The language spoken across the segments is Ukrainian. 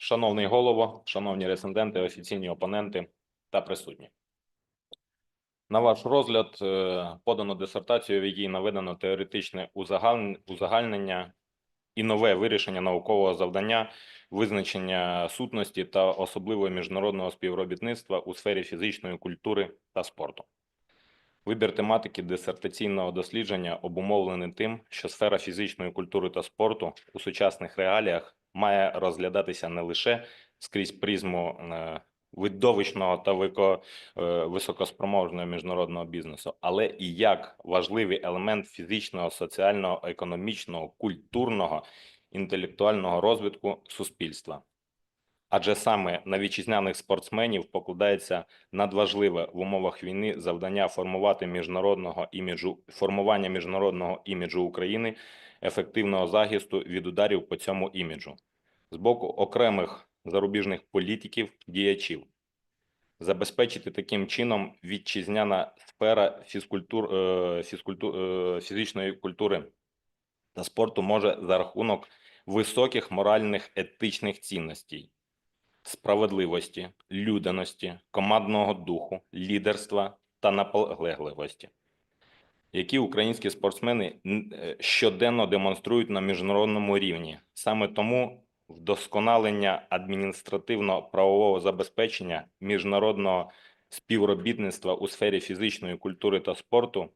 Шановний голово, шановні реценденти, офіційні опоненти та присутні. На ваш розгляд е, подано дисертацію, в якій наведено теоретичне узагальнення і нове вирішення наукового завдання, визначення сутності та особливого міжнародного співробітництва у сфері фізичної культури та спорту. Вибір тематики дисертаційного дослідження обумовлений тим, що сфера фізичної культури та спорту у сучасних реаліях має розглядатися не лише скрізь призму е, видовищного та е, високоспроможного міжнародного бізнесу, але і як важливий елемент фізичного, соціального, економічного, культурного, інтелектуального розвитку суспільства. Адже саме на вітчизняних спортсменів покладається надважливе в умовах війни завдання формувати міжнародного іміджу формування міжнародного іміджу України, ефективного захисту від ударів по цьому іміджу з боку окремих зарубіжних політиків, діячів. Забезпечити таким чином вітчизняна сфера фізкультур, е, фізкульту, е, фізичної культури та спорту може за рахунок високих моральних етичних цінностей, справедливості, людяності, командного духу, лідерства та наполегливості, які українські спортсмени е, щоденно демонструють на міжнародному рівні. Саме тому вдосконалення адміністративно-правового забезпечення міжнародного співробітництва у сфері фізичної культури та спорту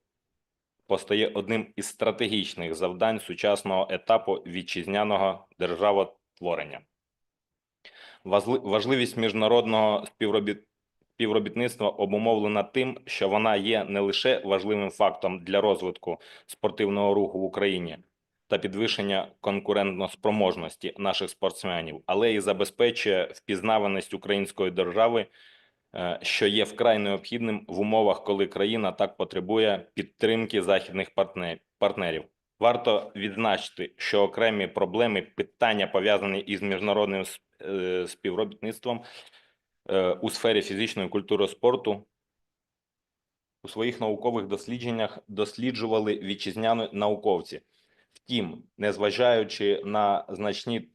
постає одним із стратегічних завдань сучасного етапу вітчизняного державотворення. Важливість міжнародного співробіт... співробітництва обумовлена тим, що вона є не лише важливим фактом для розвитку спортивного руху в Україні та підвищення конкурентноспроможності наших спортсменів, але і забезпечує впізнаваність української держави, е, що є вкрай необхідним в умовах, коли країна так потребує підтримки західних партнерів. Варто відзначити, що окремі проблеми, питання пов'язані із міжнародним е, співробітництвом е, у сфері фізичної культури спорту у своїх наукових дослідженнях досліджували вітчизняні науковці. Втім, незважаючи на значні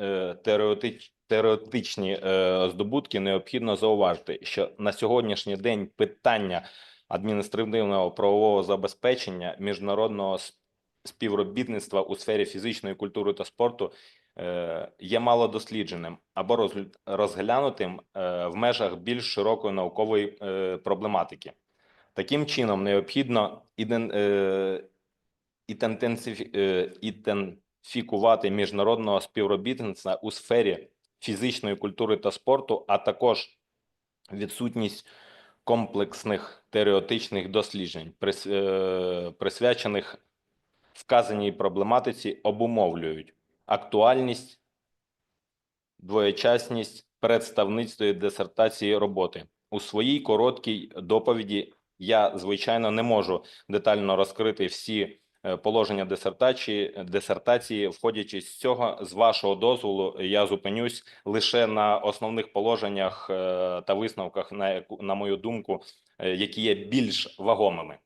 е, теоретич, теоретичні е, здобутки, необхідно зауважити, що на сьогоднішній день питання адміністративного правового забезпечення міжнародного співробітництва у сфері фізичної культури та спорту е, є мало дослідженим або розгл- розглянутим е, в межах більш широкої наукової е, проблематики. Таким чином, необхідно іден, е, ідентифікувати міжнародного співробітництва у сфері фізичної культури та спорту, а також відсутність комплексних теоретичних досліджень, е, присвячених вказаній проблематиці, обумовлюють актуальність, двоєчасність представництва дисертації роботи. У своїй короткій доповіді я, звичайно, не можу детально розкрити всі е, положення дисертації, дисертації. Входячи з цього, з вашого дозволу, я зупинюсь лише на основних положеннях е, та висновках, на на мою думку, е, які є більш вагомими.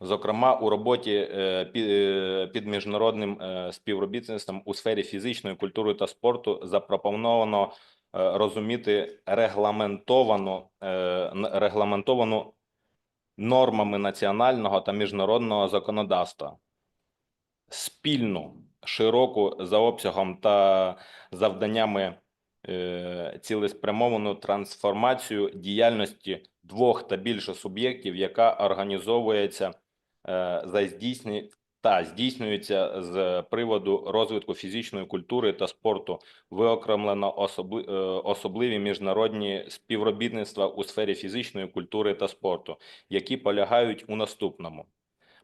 Зокрема, у роботі е, пі- е, під міжнародним е, співробітництвом у сфері фізичної культури та спорту запропоновано е, розуміти регламентовану, е, регламентовану нормами національного та міжнародного законодавства, спільну, широку за обсягом та завданнями е, цілеспрямовану трансформацію діяльності двох та більше суб'єктів, яка організовується е, за здійснення та здійснюється з приводу розвитку фізичної культури та спорту виокремлено особли, е, особливі міжнародні співробітництва у сфері фізичної культури та спорту, які полягають у наступному: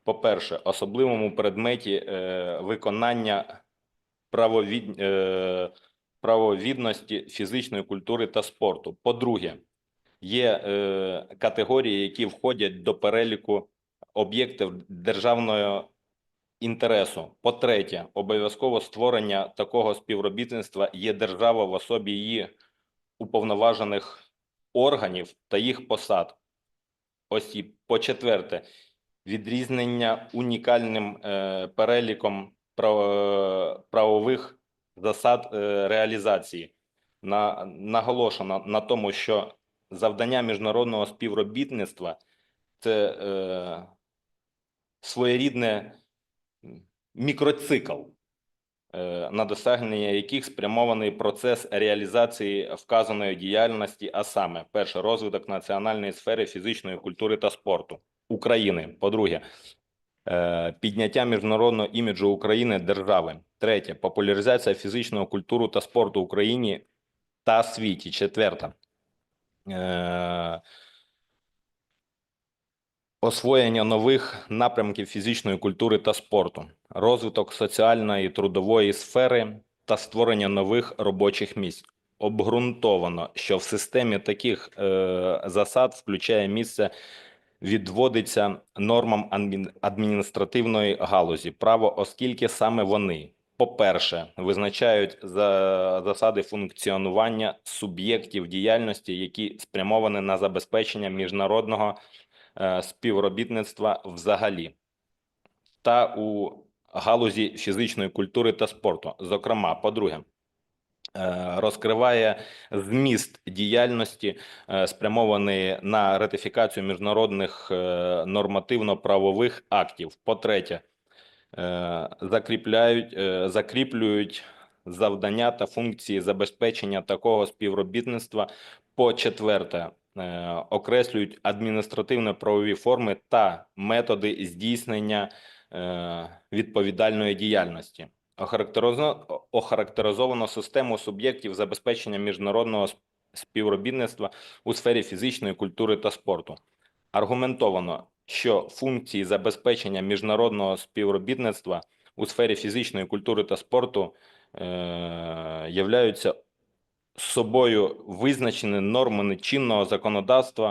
по-перше, особливому предметі е, виконання правовід, е, правовідності фізичної культури та спорту. По-друге, є е, категорії, які входять до переліку об'єктів державного інтересу. По-третє, обов'язково створення такого співробітництва є держава в особі її уповноважених органів та їх посад осіб. По-четверте, відрізнення унікальним е, переліком прав- правових засад е, реалізації. На, наголошено на тому, що завдання міжнародного співробітництва це е, своєрідне мікроцикл, е, на досягнення яких спрямований процес реалізації вказаної діяльності, а саме перше розвиток національної сфери фізичної культури та спорту України. По-друге, е, підняття міжнародного іміджу України держави. Третє популяризація фізичного культури та спорту в Україні та світі. Четверте. Освоєння нових напрямків фізичної культури та спорту, розвиток соціальної і трудової сфери та створення нових робочих місць. Обґрунтовано, що в системі таких е, засад включає місце відводиться нормам адмін- адміністративної галузі право, оскільки саме вони, по-перше, визначають за засади функціонування суб'єктів діяльності, які спрямовані на забезпечення міжнародного співробітництва взагалі та у галузі фізичної культури та спорту. Зокрема, по-друге, е, розкриває зміст діяльності, е, спрямований на ратифікацію міжнародних е, нормативно-правових актів. По-третє, е, закріпляють, е, закріплюють завдання та функції забезпечення такого співробітництва. По-четверте, е, окреслюють адміністративно-правові форми та методи здійснення е, відповідальної діяльності. Охарактеризовано, охарактеризовано систему суб'єктів забезпечення міжнародного співробітництва у сфері фізичної культури та спорту. Аргументовано, що функції забезпечення міжнародного співробітництва у сфері фізичної культури та спорту е, являються собою визначені нормами чинного законодавства,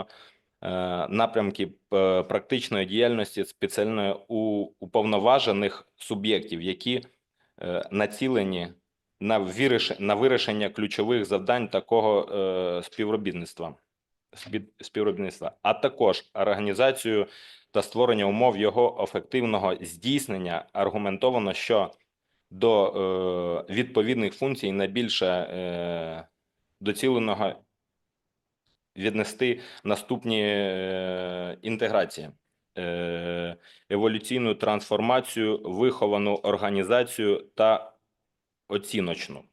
е, напрямки е, практичної діяльності спеціально у уповноважених суб'єктів, які е, націлені на вирішення ключових завдань такого співробітництва, спів- співробітництва, а також організацію та створення умов його ефективного здійснення. Аргументовано, що до відповідних функцій найбільше доціленого віднести наступні е, інтеграції. Е, еволюційну трансформацію, виховану організацію та оціночну.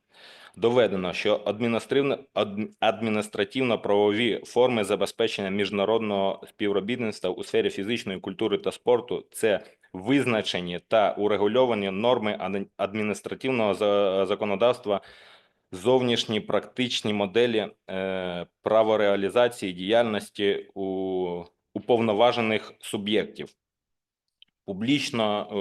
Доведено, що адміністративно адм- адміністративно-правові форми забезпечення міжнародного співробітництва у сфері фізичної культури та спорту це визначені та урегульовані норми адміністративного за- законодавства, зовнішні практичні моделі е, правореалізації діяльності у уповноважених суб'єктів. Публічне е,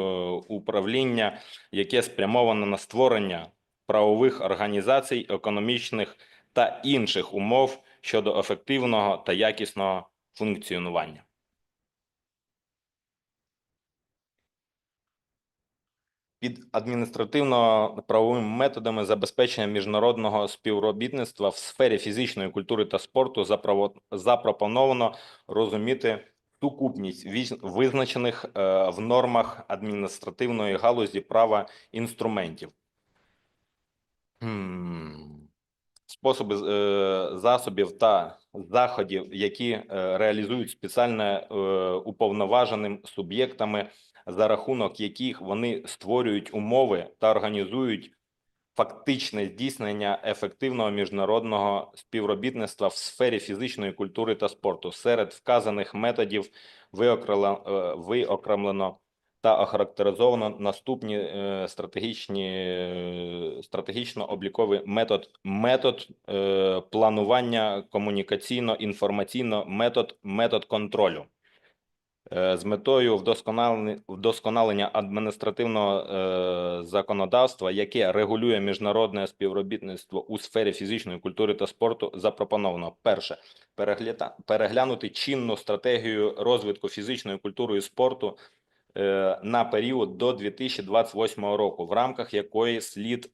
управління, яке спрямоване на створення правових організацій, економічних та інших умов щодо ефективного та якісного функціонування. Під адміністративно-правовими методами забезпечення міжнародного співробітництва в сфері фізичної культури та спорту запропоновано розуміти сукупність визначених е, в нормах адміністративної галузі права інструментів. Способи е, засобів та заходів, які е, реалізують спеціально уповноваженим суб'єктами, за рахунок яких вони створюють умови та організують фактичне здійснення ефективного міжнародного співробітництва в сфері фізичної культури та спорту. Серед вказаних методів е, виокремлено та охарактеризовано наступні е, стратегічні е, стратегічно-обліковий метод, метод планування комунікаційно-інформаційно, метод, метод контролю. Е, З метою вдосконалення, адміністративного е, законодавства, яке регулює міжнародне співробітництво у сфері фізичної культури та спорту, запропоновано. Перше. Переглянути чинну стратегію розвитку фізичної культури і спорту е, на період до 2028 року, в рамках якої слід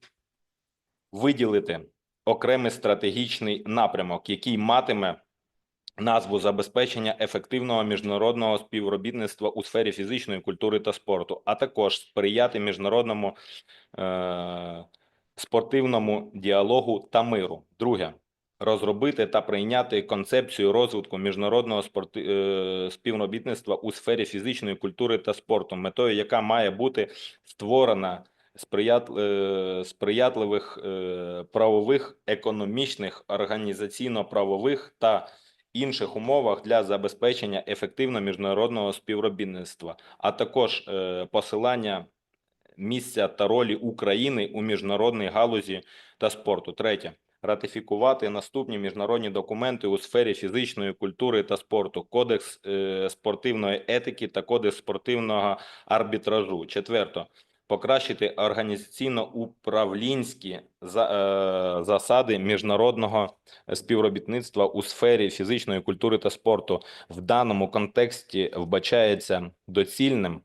виділити окремий стратегічний напрямок, який матиме назву забезпечення ефективного міжнародного співробітництва у сфері фізичної культури та спорту, а також сприяти міжнародному е, спортивному діалогу та миру. Друге розробити та прийняти концепцію розвитку міжнародного спорти... е, співробітництва у сфері фізичної культури та спорту, метою яка має бути створена сприят... е, сприятливих е, правових, економічних, організаційно-правових та інших умовах для забезпечення ефективного міжнародного співробітництва, а також е, посилання місця та ролі України у міжнародній галузі та спорту. Третє. Ратифікувати наступні міжнародні документи у сфері фізичної культури та спорту, кодекс е, спортивної етики та кодекс спортивного арбітражу. Четверто. Покращити організаційно-управлінські за, е, засади міжнародного співробітництва у сфері фізичної культури та спорту. В даному контексті вбачається доцільним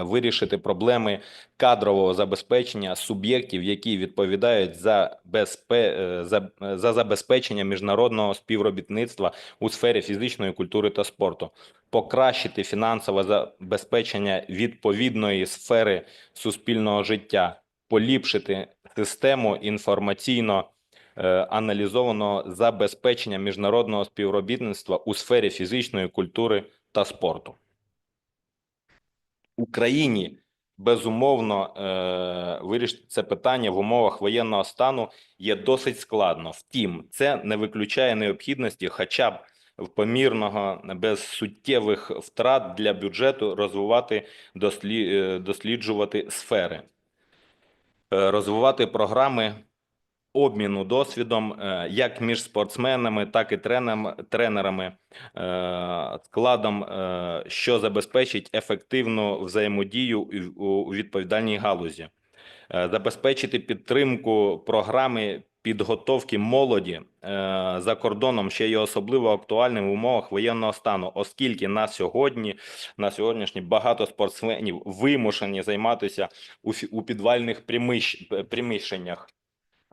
вирішити проблеми кадрового забезпечення суб'єктів, які відповідають за, безпе... е, за, за забезпечення міжнародного співробітництва у сфері фізичної культури та спорту, покращити фінансове забезпечення відповідної сфери суспільного життя, поліпшити систему інформаційно е, аналізованого забезпечення міжнародного співробітництва у сфері фізичної культури та спорту. Україні безумовно е, вирішити це питання в умовах воєнного стану є досить складно. Втім, це не виключає необхідності, хоча б в помірного без суттєвих втрат для бюджету розвивати е, досліджувати сфери, Е, розвивати програми обміну досвідом е, як між спортсменами, так і тренерами, е, складом, е, що забезпечить ефективну взаємодію у- відповідальній галузі, забезпечити підтримку програми підготовки молоді за кордоном ще є особливо актуальним в умовах воєнного стану, оскільки на сьогодні, на сьогоднішній багато спортсменів вимушені займатися у, підвальних приміщеннях.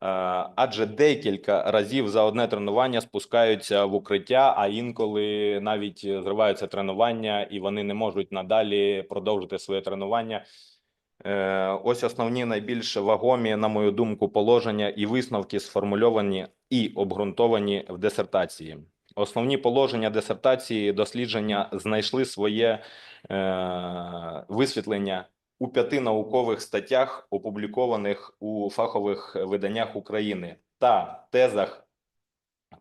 Е, Адже декілька разів за одне тренування спускаються в укриття, а інколи навіть зриваються тренування, і вони не можуть надалі продовжити своє тренування. Е, Ось основні найбільш вагомі, на мою думку, положення і висновки сформульовані і обґрунтовані в дисертації. Основні положення дисертації дослідження знайшли своє е, висвітлення у п'яти наукових статтях, опублікованих у фахових виданнях України, та тезах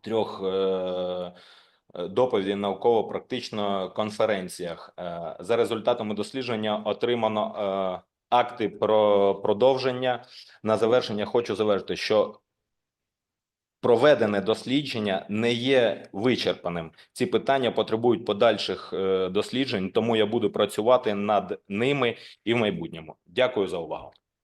трьох е, доповідей науково-практично конференціях. Е, За результатами дослідження отримано е, акти про продовження. На завершення хочу завершити, що проведене дослідження не є вичерпаним. Ці питання потребують подальших е, досліджень, тому я буду працювати над ними і в майбутньому. Дякую за увагу.